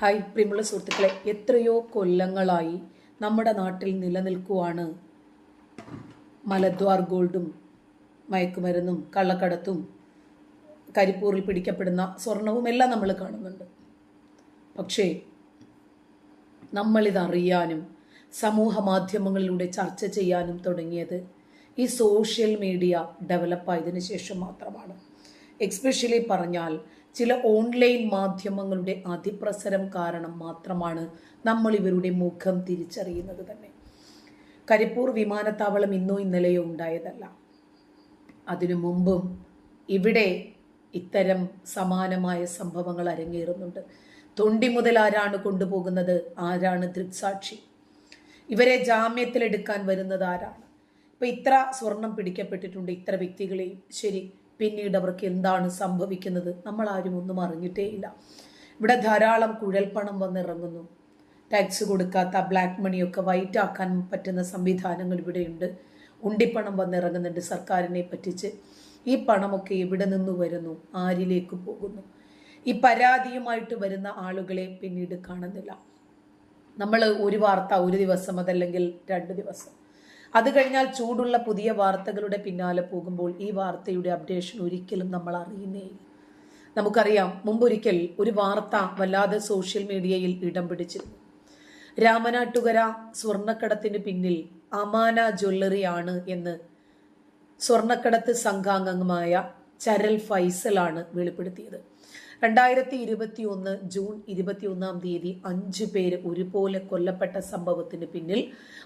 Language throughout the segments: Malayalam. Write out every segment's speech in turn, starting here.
ഹായ് പ്രിയമുള്ള സുഹൃത്തുക്കളെ എത്രയോ കൊല്ലങ്ങളായി നമ്മുടെ നാട്ടിൽ നിലനിൽക്കുവാണ് മലദ്വാർ ഗോൾഡും മയക്കുമരുന്നും കള്ളക്കടത്തും കരിപ്പൂറിൽ പിടിക്കപ്പെടുന്ന സ്വർണവും എല്ലാം നമ്മൾ കാണുന്നുണ്ട്. പക്ഷേ നമ്മളിതറിയാനും സമൂഹ മാധ്യമങ്ങളിലൂടെ ചർച്ച ചെയ്യാനും തുടങ്ങിയത് ഈ സോഷ്യൽ മീഡിയ ഡെവലപ്പായതിനു ശേഷം മാത്രമാണ്. എക്സ്പെഷ്യലി പറഞ്ഞാൽ ചില ഓൺലൈൻ മാധ്യമങ്ങളുടെ അതിപ്രസരം കാരണം മാത്രമാണ് നമ്മൾ ഇവരുടെ മുഖം തിരിച്ചറിയുന്നത് തന്നെ. കരിപ്പൂർ വിമാനത്താവളം ഇന്നോ ഇന്നലെയോ ഉണ്ടായതല്ല. അതിനു മുമ്പും ഇവിടെ ഇത്തരം സമാനമായ സംഭവങ്ങൾ അരങ്ങേറുന്നുണ്ട്. തൊണ്ടി മുതൽ ആരാണ് കൊണ്ടുപോകുന്നത്? ആരാണ് ദൃക്സാക്ഷി? ഇവരെ ജാമ്യത്തിലെടുക്കാൻ വരുന്നത് ആരാണ്? ഇപ്പൊ ഇത്ര സ്വർണം പിടിക്കപ്പെട്ടിട്ടുണ്ട് ഇത്ര വ്യക്തികളെയും. ശരി പിന്നീട് അവർക്ക് എന്താണ് സംഭവിക്കുന്നത്? നമ്മൾ ആരും ഒന്നും അറിഞ്ഞിട്ടേ ഇല്ല. ഇവിടെ ധാരാളം കുഴൽപ്പണം വന്നിറങ്ങുന്നു. ടാക്സ് കൊടുക്കാത്ത ബ്ലാക്ക് മണിയൊക്കെ വൈറ്റ് ആക്കാൻ പറ്റുന്ന സംവിധാനങ്ങൾ ഇവിടെയുണ്ട്. ഉണ്ടിപ്പണം വന്നിറങ്ങുന്നുണ്ട് സർക്കാരിനെ പറ്റിച്ച്. ഈ പണമൊക്കെ എവിടെ നിന്ന് വരുന്നു? ആരിലേക്ക് പോകുന്നു? ഈ പരാതിയുമായിട്ട് വരുന്ന ആളുകളെ പിന്നീട് കാണുന്നില്ല. നമ്മൾ ഒരു വാർത്ത ഒരു ദിവസം അതല്ലെങ്കിൽ രണ്ട് ദിവസം. അത് കഴിഞ്ഞാൽ ചൂടുള്ള പുതിയ വാർത്തകളുടെ പിന്നാലെ പോകുമ്പോൾ ഈ വാർത്തയുടെ അപ്ഡേഷൻ ഒരിക്കലും നമ്മൾ അറിയുന്നേ നമുക്കറിയാം മുമ്പൊരിക്കൽ ഒരു വാർത്ത വല്ലാതെ സോഷ്യൽ മീഡിയയിൽ ഇടം പിടിച്ചിരുന്നു. രാമനാട്ടുകര സ്വർണക്കടത്തിന് പിന്നിൽ അമാന ജ്വല്ലറി ആണ് എന്ന് സ്വർണക്കടത്ത് സംഘാംഗമായ ചരൽ ഫൈസലാണ് വെളിപ്പെടുത്തിയത്. രണ്ടായിരത്തി ഇരുപത്തി ഒന്ന് ജൂൺ ഇരുപത്തി ഒന്നാം തീയതി അഞ്ചു പേര് ഒരുപോലെ കൊല്ലപ്പെട്ട സംഭവത്തിന് പിന്നിൽ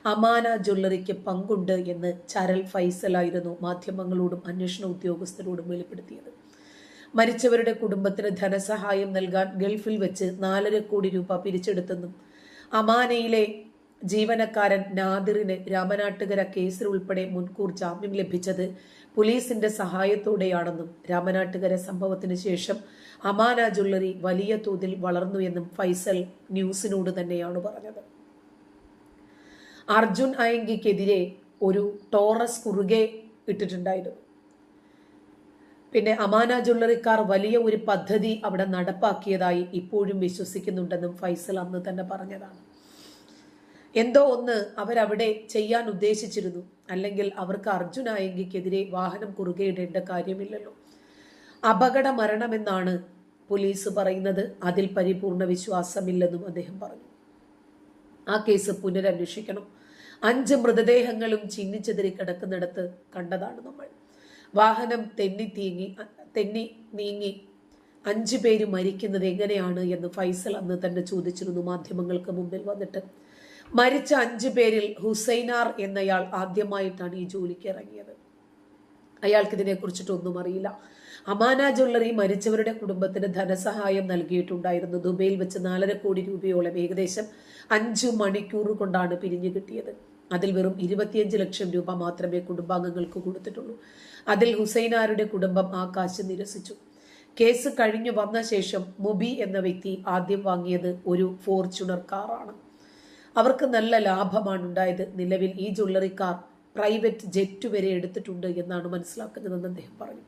അമാന ജ്വല്ലറിക്ക് പങ്കുണ്ട് എന്ന് ചരൽ ഫൈസലായിരുന്നു മാധ്യമങ്ങളോടും അന്വേഷണ ഉദ്യോഗസ്ഥരോടും വെളിപ്പെടുത്തിയത്. മരിച്ചവരുടെ കുടുംബത്തിന് ധനസഹായം നൽകാൻ ഗൾഫിൽ വെച്ച് നാലര കോടി രൂപ പിരിച്ചെടുത്തെന്നും അമാനയിലെ ജീവനക്കാരൻ നാദിറിന് രാമനാട്ടുകര കേസിൽ ഉൾപ്പെടെ മുൻകൂർ ജാമ്യം ലഭിച്ചത് പോലീസിന്റെ സഹായത്തോടെയാണെന്നും രാമനാട്ടുകര സംഭവത്തിന് ശേഷം അമാന ജ്വല്ലറി വലിയ തോതിൽ വളർന്നു എന്നും ഫൈസൽ ന്യൂസിനോട് തന്നെയാണ് പറഞ്ഞത്. അർജുൻ അയങ്കിക്കെതിരെ ഒരു ടോറസ് കുറുകെ ഇട്ടിട്ടുണ്ടായിരുന്നു. പിന്നെ അമാന ജ്വല്ലറിക്കാർ വലിയ ഒരു പദ്ധതി അവിടെ നടപ്പാക്കിയതായി ഇപ്പോഴും വിശ്വസിക്കുന്നുണ്ടെന്നും ഫൈസൽ അന്ന് തന്നെ പറഞ്ഞതാണ്. എന്തോ ഒന്ന് അവരവിടെ ചെയ്യാൻ ഉദ്ദേശിച്ചിരുന്നു. അല്ലെങ്കിൽ അവർക്ക് അർജുനായങ്കിക്കെതിരെ വാഹനം കുറുകെ ഇടേണ്ട കാര്യമില്ലല്ലോ. അപകട മരണമെന്നാണ് പോലീസ് പറയുന്നത്. അതിൽ പരിപൂർണ വിശ്വാസമില്ലെന്നും അദ്ദേഹം പറഞ്ഞു. ആ കേസ് പുനരന്വേഷിക്കണം. അഞ്ച് മൃതദേഹങ്ങളും ചിഹ്നിച്ചെതിരെ കിടക്കുന്നിടത്ത് കണ്ടതാണ് നമ്മൾ. വാഹനം തെന്നി തീങ്ങി തെന്നി നീങ്ങി അഞ്ചു പേര് മരിക്കുന്നത് എങ്ങനെയാണ് എന്ന് ഫൈസൽ അന്ന് തന്നെ ചോദിച്ചിരുന്നു മാധ്യമങ്ങൾക്ക് മുമ്പിൽ വന്നിട്ട്. മരിച്ച അഞ്ചു പേരിൽ ഹുസൈനാർ എന്നയാൾ ആദ്യമായിട്ടാണ് ഈ ജോലിക്ക് ഇറങ്ങിയത്. അയാൾക്ക് ഇതിനെ കുറിച്ചിട്ടൊന്നും അറിയില്ല. അമാന ജ്വല്ലറി മരിച്ചവരുടെ കുടുംബത്തിന് ധനസഹായം നൽകിയിട്ടുണ്ടായിരുന്നു. ദുബൈയിൽ വെച്ച് നാലര കോടി രൂപയോളം ഏകദേശം അഞ്ചു മണിക്കൂർ കൊണ്ടാണ് പിരിഞ്ഞു കിട്ടിയത്. അതിൽ വെറും ഇരുപത്തിയഞ്ച് ലക്ഷം രൂപ മാത്രമേ കുടുംബാംഗങ്ങൾക്ക് കൊടുത്തിട്ടുള്ളൂ. അതിൽ ഹുസൈനാരുടെ കുടുംബം ആ കാശ് നിരസിച്ചു. കേസ് കഴിഞ്ഞു വന്ന ശേഷം മുബി എന്ന വ്യക്തി ആദ്യം വാങ്ങിയത് ഒരു ഫോർച്യൂണർ കാറാണ്. അവർക്ക് നല്ല ലാഭമാണ് ഉണ്ടായത് നിലവിൽ ഈ ജ്വല്ലറിക്കാർ പ്രൈവറ്റ് ജെറ്റ് വരെ എടുത്തിട്ടുണ്ട് എന്നാണ് മനസ്സിലാക്കുന്നതെന്ന് അദ്ദേഹം പറഞ്ഞു.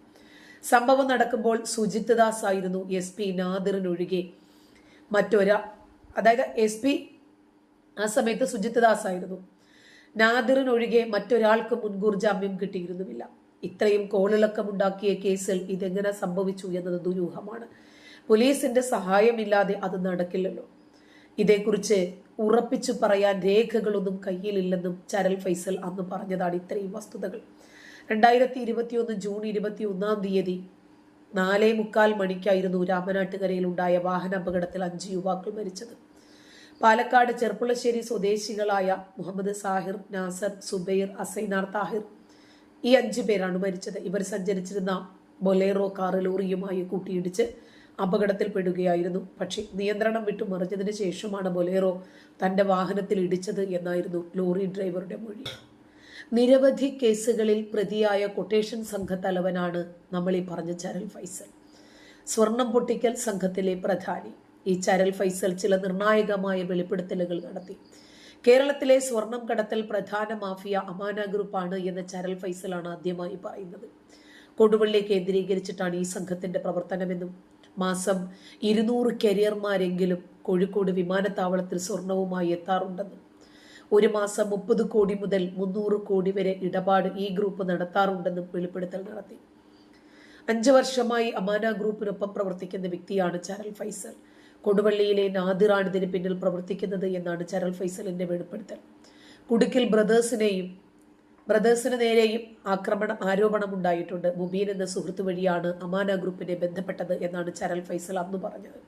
സംഭവം നടക്കുമ്പോൾ സുജിത് ദാസ് ആയിരുന്നു എസ് പി നാദിറിനൊഴികെ മറ്റൊരാ അതായത് എസ് പി ആ സമയത്ത് സുജിത് ദാസ് ആയിരുന്നു. നാദിറിനൊഴികെ മറ്റൊരാൾക്ക് മുൻകൂർ ജാമ്യം കിട്ടിയിരുന്നുമില്ല. ഇത്രയും കോളിളക്കമുണ്ടാക്കിയ കേസിൽ ഇതെങ്ങനെ സംഭവിച്ചു എന്നത് ദുരൂഹമാണ്. പോലീസിന്റെ സഹായമില്ലാതെ അത് നടക്കില്ലല്ലോ. ഇതേക്കുറിച്ച് ഉറപ്പിച്ചു പറയാൻ രേഖകളൊന്നും കയ്യിലില്ലെന്നും ചരൽ ഫൈസൽ അന്ന് പറഞ്ഞതാണ് ഇത്രയും വസ്തുതകൾ. രണ്ടായിരത്തി ഇരുപത്തിയൊന്ന് ജൂൺ ഇരുപത്തി ഒന്നാം തീയതി നാലേ മുക്കാൽ മണിക്കായിരുന്നു രാമനാട്ടുകരയിൽ ഉണ്ടായ വാഹന അപകടത്തിൽ അഞ്ച് യുവാക്കൾ മരിച്ചത്. പാലക്കാട് ചെർപ്പുളശ്ശേരി സ്വദേശികളായ മുഹമ്മദ് സാഹിർ നാസർ സുബൈർ അസൈനാർ താഹിർ ഈ അഞ്ചു പേരാണ് മരിച്ചത്. ഇവർ സഞ്ചരിച്ചിരുന്ന ബൊലേറോ കാറ് ലോറിയുമായി കൂട്ടിയിടിച്ച് അപകടത്തിൽപ്പെടുകയായിരുന്നു. പക്ഷേ നിയന്ത്രണം വിട്ടു മറിഞ്ഞതിന് ശേഷമാണ് ബൊലേറോ തന്റെ വാഹനത്തിൽ ഇടിച്ചത് എന്നായിരുന്നു ലോറി ഡ്രൈവറുടെ മൊഴി. നിരവധി കേസുകളിൽ പ്രതിയായ കൊട്ടേഷൻ സംഘത്തലവനാണ് നമ്മൾ ഈ പറഞ്ഞ ചരൽ ഫൈസൽ. സ്വർണം പൊട്ടിക്കൽ സംഘത്തിലെ പ്രധാനി. ഈ ചരൽ ഫൈസൽ ചില നിർണായകമായ വെളിപ്പെടുത്തലുകൾ നടത്തി. കേരളത്തിലെ സ്വർണം കടത്തൽ പ്രധാന മാഫിയ അമാന ഗ്രൂപ്പാണ് എന്ന് ചരൽ ഫൈസലാണ് ആദ്യമായി പറയുന്നത്. കൊടുവള്ളി കേന്ദ്രീകരിച്ചിട്ടാണ് ഈ സംഘത്തിന്റെ പ്രവർത്തനമെന്നും മാസം ഇരുന്നൂറ് കരിയർമാരെങ്കിലും കോഴിക്കോട് വിമാനത്താവളത്തിൽ സ്വർണവുമായി എത്താറുണ്ടെന്ന് ഒരു മാസം മുപ്പത് കോടി മുതൽ മുന്നൂറ് കോടി വരെ ഇടപാട് ഈ ഗ്രൂപ്പ് നടത്താറുണ്ടെന്നും വെളിപ്പെടുത്തൽ നടത്തി. അഞ്ചു വർഷമായി അമാന ഗ്രൂപ്പിനൊപ്പം പ്രവർത്തിക്കുന്ന വ്യക്തിയാണ് ചരൽ ഫൈസൽ. കൊടുവള്ളിയിലെ നാദിറാണ് ഇതിന് പിന്നിൽ പ്രവർത്തിക്കുന്നത് എന്നാണ് ചരൽ ഫൈസലിന്റെ വെളിപ്പെടുത്തൽ. കുടുക്കിൽ ബ്രദേഴ്സിനെയും ബ്രദേഴ്സിന് നേരെയും ആക്രമണ ആരോപണം ഉണ്ടായിട്ടുണ്ട്. മുബീൻ എന്ന സുഹൃത്ത് വഴിയാണ് അമാന ഗ്രൂപ്പിനെ ബന്ധപ്പെട്ടത് എന്നാണ് ചരൽ ഫൈസൽ അന്ന് പറഞ്ഞത്.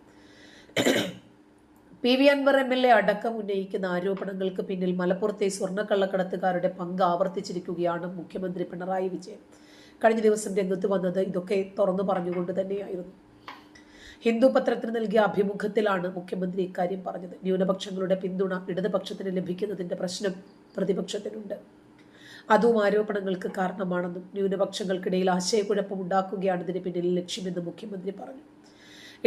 P V Anvar M L A അടക്കം ഉന്നയിക്കുന്ന ആരോപണങ്ങൾക്ക് പിന്നിൽ മലപ്പുറത്തെ സ്വർണക്കള്ളക്കടത്തുകാരുടെ പങ്ക് ആവർത്തിച്ചിരിക്കുകയാണ് മുഖ്യമന്ത്രി പിണറായി വിജയൻ. കഴിഞ്ഞ ദിവസം രംഗത്ത് വന്നത് ഇതൊക്കെ തുറന്നു പറഞ്ഞുകൊണ്ട് തന്നെയായിരുന്നു. ഹിന്ദു പത്രത്തിന് നൽകിയ അഭിമുഖത്തിലാണ് മുഖ്യമന്ത്രി ഇക്കാര്യം പറഞ്ഞത്. ന്യൂനപക്ഷങ്ങളുടെ പിന്തുണ ഇടതുപക്ഷത്തിന് ലഭിക്കുന്നതിന്റെ പ്രശ്നം പ്രതിപക്ഷത്തിനുണ്ട്. അതും ആരോപണങ്ങൾക്ക് കാരണമാണെന്നും ന്യൂനപക്ഷങ്ങൾക്കിടയിൽ ആശയക്കുഴപ്പം ഉണ്ടാക്കുകയാണ് ഇതിന് പിന്നിൽ ലക്ഷ്യമെന്നും മുഖ്യമന്ത്രി പറഞ്ഞു.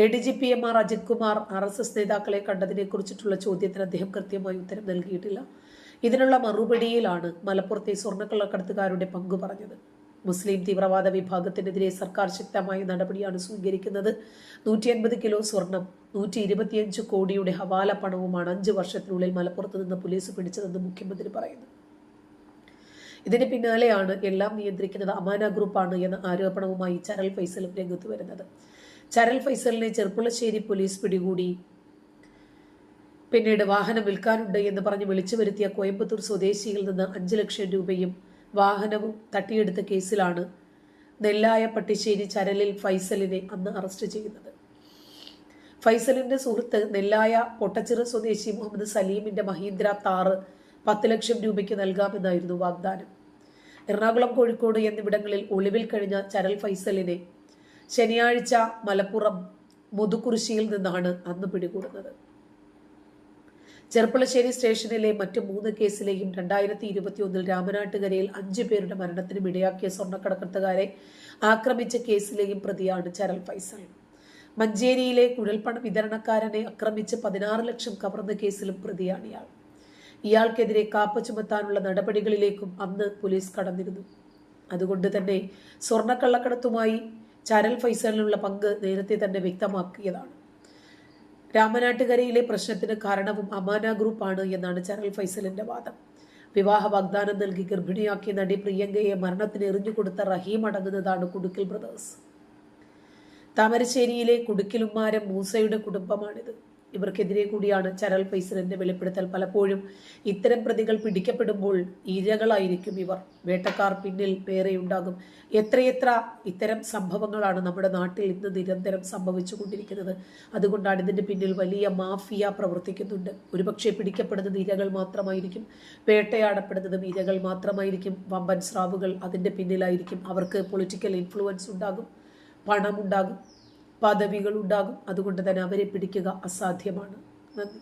A D G P M R Ajith Kumar R S S നേതാക്കളെ കണ്ടതിനെ കുറിച്ചിട്ടുള്ള ചോദ്യത്തിന് അദ്ദേഹം കൃത്യമായി ഉത്തരം നൽകിയിട്ടില്ല. ഇതിനുള്ള മറുപടിയിലാണ് മലപ്പുറത്തെ സ്വർണക്കള്ളക്കടത്തുകാരുടെ പങ്കു പറഞ്ഞത്. മുസ്ലിം തീവ്രവാദ വിഭാഗത്തിനെതിരെ സർക്കാർ ശക്തമായ നടപടിയാണ് സ്വീകരിക്കുന്നത്. നൂറ്റി അൻപത് കിലോ സ്വർണം നൂറ്റി ഇരുപത്തിയഞ്ച് കോടിയുടെ ഹവാല പണവുമാണ് അഞ്ച് വർഷത്തിനുള്ളിൽ മലപ്പുറത്ത് നിന്ന് പോലീസ് പിടിച്ചതെന്ന് മുഖ്യമന്ത്രി പറയുന്നു. ഇതിന് പിന്നാലെയാണ് എല്ലാം നിയന്ത്രിക്കുന്നത് അമാന ഗ്രൂപ്പാണ് എന്ന ആരോപണവുമായി ചരൽ ഫൈസലും രംഗത്ത് വരുന്നത്. ചരൽ ഫൈസലിനെ ചെർപ്പുളശ്ശേരി പോലീസ് പിടികൂടി. പിന്നീട് വാഹനം വിൽക്കാനുണ്ട് എന്ന് പറഞ്ഞ് വിളിച്ചു വരുത്തിയ കോയമ്പത്തൂർ സ്വദേശിയിൽ നിന്ന് അഞ്ചു ലക്ഷം രൂപയും വാഹനവും തട്ടിയെടുത്ത കേസിലാണ് നെല്ലായ പട്ടിശ്ശേരി ചരലിൽ ഫൈസലിനെ അന്ന് അറസ്റ്റ് ചെയ്യുന്നത്. ഫൈസലിന്റെ സുഹൃത്ത് നെല്ലായ പൊട്ടച്ചിറ സ്വദേശി മുഹമ്മദ് സലീമിന്റെ മഹീന്ദ്ര താറ് പത്ത് ലക്ഷം രൂപയ്ക്ക് നൽകാമെന്നായിരുന്നു വാഗ്ദാനം. എറണാകുളം കോഴിക്കോട് എന്നിവിടങ്ങളിൽ ഒളിവിൽ കഴിഞ്ഞ ചരൽ ഫൈസലിനെ ശനിയാഴ്ച മലപ്പുറം മുതുകുറിശിയിൽ നിന്നാണ് അന്ന് പിടികൂടുന്നത്. ചെർപ്പളശ്ശേരി സ്റ്റേഷനിലെ മറ്റു മൂന്ന് കേസിലെയും രണ്ടായിരത്തി ഇരുപത്തിയൊന്നിൽ രാമനാട്ടുകരയിൽ അഞ്ചു പേരുടെ മരണത്തിനും ഇടയാക്കിയ സ്വർണക്കടക്കത്തുകാരെ ആക്രമിച്ച കേസിലെയും പ്രതിയാണ് ചരൽ ഫൈസൽ. മഞ്ചേരിയിലെ കുഴൽപ്പണ വിതരണക്കാരനെ ആക്രമിച്ച് പതിനാറ് ലക്ഷം കവർന്ന കേസിലും പ്രതിയാണ് ഇയാൾ. ഇയാൾക്കെതിരെ കാപ്പ ചുമത്താനുള്ള നടപടികളിലേക്കും അന്ന് പോലീസ് കടന്നിരുന്നു. അതുകൊണ്ട് തന്നെ സ്വർണക്കള്ളക്കടത്തുമായി ചരൽ ഫൈസലിനുള്ള പങ്ക് നേരത്തെ തന്നെ വ്യക്തമാക്കിയതാണ്. രാമനാട്ടുകരയിലെ പ്രശ്നത്തിന് കാരണവും അമാന ഗ്രൂപ്പാണ് എന്നാണ് ചരൽ ഫൈസലിന്റെ വാദം. വിവാഹ വാഗ്ദാനം നൽകി ഗർഭിണിയാക്കിയ നടി പ്രിയങ്കയെ മരണത്തിന് എറിഞ്ഞുകൊടുത്ത റഹീം അടങ്ങുന്നതാണ് കുടുക്കിൽ ബ്രദേഴ്സ്. താമരശ്ശേരിയിലെ കുടുക്കിലുമാരം മൂസയുടെ കുടുംബമാണിത്. ഇവർക്കെതിരെ കൂടിയാണ് ചരൽ ഫൈസലിന്റെ വെളിപ്പെടുത്തൽ. പലപ്പോഴും ഇത്തരം പ്രതികൾ പിടിക്കപ്പെടുമ്പോൾ ഇരകളായിരിക്കും ഇവർ. വേട്ടക്കാർ പിന്നിൽ വേറെയുണ്ടാകും. എത്രയെത്ര ഇത്തരം സംഭവങ്ങളാണ് നമ്മുടെ നാട്ടിൽ ഇന്ന് നിരന്തരം സംഭവിച്ചുകൊണ്ടിരിക്കുന്നത്. അതുകൊണ്ടാണ് ഇതിന്റെ പിന്നിൽ വലിയ മാഫിയ പ്രവർത്തിക്കുന്നുണ്ട്. ഒരുപക്ഷെ പിടിക്കപ്പെടുന്നത് ഇരകൾ മാത്രമായിരിക്കും വേട്ടയാടപ്പെടുന്നതും ഇരകൾ മാത്രമായിരിക്കും. വമ്പൻ സ്രാവുകൾ അതിന്റെ പിന്നിലായിരിക്കും. അവർക്ക് പൊളിറ്റിക്കൽ ഇൻഫ്ലുവൻസ് ഉണ്ടാകും പണമുണ്ടാകും. പദവികൾ ഉണ്ടാകും അതുകൊണ്ട് തന്നെ അവരെ പിടിക്കുക അസാധ്യമാണ്. നന്ദി.